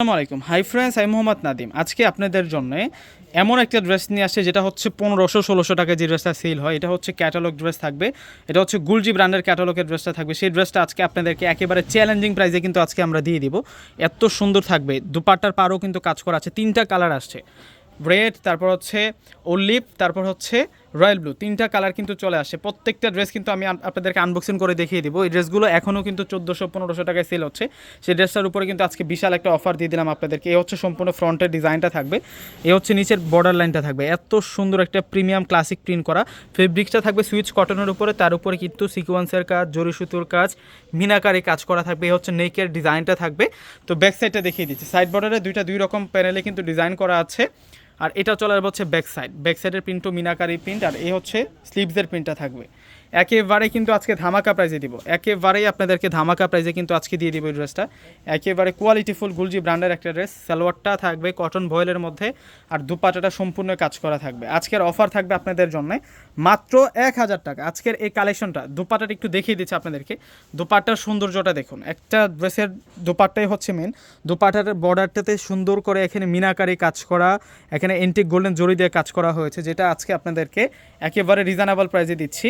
আসসালামু আলাইকুম। Hi friends আমি মোহাম্মদ নাদিম আজকে আপনাদের জন্য এমন একটা ড্রেস নিয়ে আসছে, যেটা হচ্ছে পনেরোশো ষোলোশো টাকা যে ড্রেসটা সেল হয়। এটা হচ্ছে ক্যাটালগ ড্রেস থাকবে। এটা হচ্ছে গুলজি ব্র্যান্ডের ক্যাটালগের ড্রেসটা থাকবে। সেই ড্রেসটা আজকে আপনাদেরকে একেবারে চ্যালেঞ্জিং প্রাইসে কিন্তু আজকে আমরা দিয়ে দিব। এত সুন্দর থাকবে। দুপাট্টার পারও কিন্তু কাজ করা আছে। তিনটা কালার আসছে। রেড তারপর হচ্ছে অলিভ তারপর হচ্ছে রয়্যাল ব্লু, তিনটা কালার কিন্তু চলে আসে। প্রত্যেকটা ড্রেস কিন্তু আমি আপনাদেরকে আনবক্সিং করে দেখিয়ে দিব। এই ড্রেসগুলো এখনও কিন্তু চোদ্দোশো, পনেরোশো টাকায় সেল হচ্ছে। সেই ড্রেসটার উপরে কিন্তু আজকে বিশাল একটা অফার দিয়ে দিলাম আপনাদেরকে। এই হচ্ছে সম্পূর্ণ ফ্রন্টের ডিজাইনটা থাকবে। এই হচ্ছে নিচের বর্ডার লাইনটা থাকবে। এত সুন্দর একটা প্রিমিয়াম ক্লাসিক প্রিন্ট করা। ফেব্রিক্সটা থাকবে সুইচ কটনের উপরে। তার উপরে কিন্তু সিকোয়েন্সের কাজ, জরি সুতোর কাজ, মিনাকারি কাজ করা থাকবে। এই হচ্ছে নেকের ডিজাইনটা থাকবে। তো ব্যাক সাইডটা দেখিয়ে দিচ্ছি। সাইড বর্ডারে দুইটা দুই রকম প্যানেলে কিন্তু ডিজাইন করা আছে। আর এটা চলে যাবে হচ্ছে ব্যাক সাইড ব্যাক সাইডের প্রিন্টও মিনাকারি প্রিন্ট আর এই হচ্ছে স্লিভসের প্রিন্টটা থাকবে। একেবারে কিন্তু আজকে ধামাকা প্রাইজে দিব। একেবারেই আপনাদেরকে ধামাকা প্রাইজে কিন্তু আজকে দিয়ে দিব এই ড্রেসটা একেবারে কোয়ালিটিফুল গুলজি ব্র্যান্ডের একটা ড্রেস সালোয়ারটা থাকবে কটন ভয়েলের মধ্যে আর দুপাটাটা সম্পূর্ণ কাজ করা থাকবে। আজকের অফার থাকবে আপনাদের জন্য মাত্র এক হাজার টাকা। আজকের এই কালেকশনটা দুপাটাটা একটু দেখিয়ে দিচ্ছি আপনাদেরকে। দুপাট্টার সৌন্দর্যটা দেখুন। একটা ড্রেসের দুপাট্টাই হচ্ছে মেন দুপাটার বর্ডারটাতে সুন্দর করে এখানে মিনাকারি কাজ করা, এখানে এন্টিক গোল্ডেন জড়ি দিয়ে কাজ করা হয়েছে, যেটা আজকে আপনাদেরকে একেবারে রিজনেবল প্রাইসে দিচ্ছি।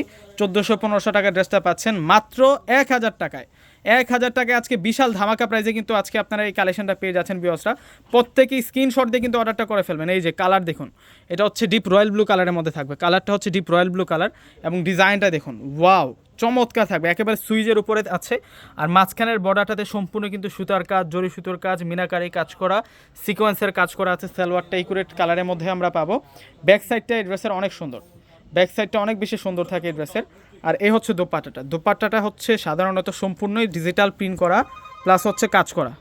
চোদ্দোশো পনেরোশো টাকার ড্রেসটা পাচ্ছেন মাত্র এক হাজার টাকায়। এক হাজার টাকায় আজকে বিশাল ধামাকা প্রাইজে কিন্তু আজকে আপনারা এই কালেকশনটা পেয়ে যাচ্ছেন বিয়সরা প্রত্যেকেই স্ক্রিনশট দিয়ে কিন্তু অর্ডারটা করে ফেলবেন। এই যে কালার দেখুন, এটা হচ্ছে ডিপ রয়্যাল ব্লু কালারের মধ্যে থাকবে। কালারটা হচ্ছে ডিপ রয়্যাল ব্লু কালার এবং ডিজাইনটা দেখুন, ওয়াও, চমৎকার থাকবে। একেবারে সুইজের উপরে আছে আর মাঝখানের বর্ডারটাতে সম্পূর্ণ কিন্তু সুতার কাজ, জরি সুতোর কাজ, মিনাকারি কাজ করা, সিকোয়েন্সের কাজ করা আছে, সালোয়ারটা ইকুরেট কালারের মধ্যে আমরা পাবো। ব্যাক সাইডটা ড্রেসের অনেক সুন্দর। ব্যাক সাইডটা অনেক বেশি সুন্দর থাকে এই ড্রেসের আর এই হচ্ছে দোপাট্টাটা। দোপাট্টাটা হচ্ছে সাধারণত সম্পূর্ণই ডিজিটাল প্রিন্ট করা প্লাস হচ্ছে কাজ করা।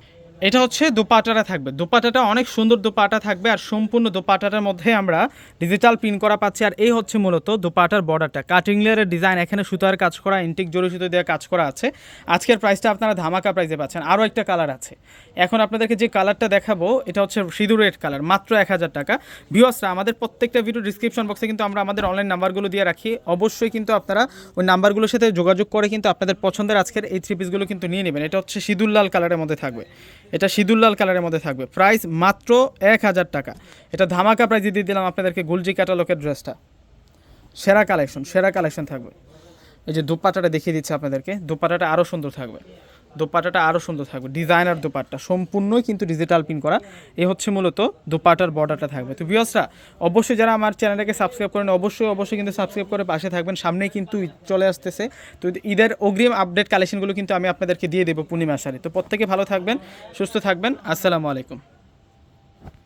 এটা হচ্ছে দোপাটাটা থাকবে। দোপাটাটা অনেক সুন্দর দোপাটা থাকবে আর সম্পূর্ণ দোপাটাটার মধ্যে আমরা ডিজিটাল প্রিন্ট করা পাচ্ছি আর এই হচ্ছে মূলত দোপাটার বর্ডারটা কাটিং লেয়ারের ডিজাইন এখানে সুতার কাজ করা ইন্টিক জরি সুতো দিয়ে কাজ করা আছে। আজকের প্রাইসটা আপনারা ধামাকা প্রাইসে পাচ্ছেন। আরও একটা কালার আছে। এখন আপনাদেরকে যে কালারটা দেখাবো, এটা হচ্ছে সিঁদুর রেড কালার মাত্র এক হাজার টাকা। ভিউয়ার্সরা আমাদের প্রত্যেকটা ভিডিও ডিসক্রিপশন বক্সে কিন্তু আমরা আমাদের অনলাইন নাম্বারগুলো দিয়ে রাখি। অবশ্যই কিন্তু আপনারা ওই নাম্বারগুলোর সাথে যোগাযোগ করে কিন্তু আপনাদের পছন্দের আজকের এই থ্রি পিসগুলো কিন্তু নিয়ে নেবেন। এটা হচ্ছে সিঁদুর লাল কালারের মধ্যে থাকবে। এটা সিঁদুর লাল কালারের মধ্যে থাকবে। প্রাইস মাত্র এক হাজার টাকা। এটা ধামাকা প্রাইস দিয়ে দিলাম আপনাদেরকে গুলজি ক্যাটালগের ড্রেসটা। সেরা কালেকশন সেরা কালেকশন থাকবে। এই যে দুপাটাটা দেখিয়ে দিচ্ছে আপনাদেরকে। দুপাটাটা আরও সুন্দর থাকবে। দোপাটাটা আরও সুন্দর থাকবে। ডিজাইনার দোপাট্টা, সম্পূর্ণই কিন্তু ডিজিটাল প্রিন্ট করা। এ হচ্ছে মূলত দোপাটার বর্ডারটা থাকবে। তো বিয়সরা অবশ্যই যারা আমার চ্যানেলটাকে সাবস্ক্রাইব করেন অবশ্যই অবশ্যই কিন্তু সাবস্ক্রাইব করে পাশে থাকবেন। সামনেই কিন্তু চলে আসতেছে। তো ঈদের অগ্রিম আপডেট কালেকশনগুলো কিন্তু আমি আপনাদেরকে দিয়ে দেবো পূর্ণিমা সারে তো প্রত্যেকে ভালো থাকবেন, সুস্থ থাকবেন। আসসালামু আলাইকুম।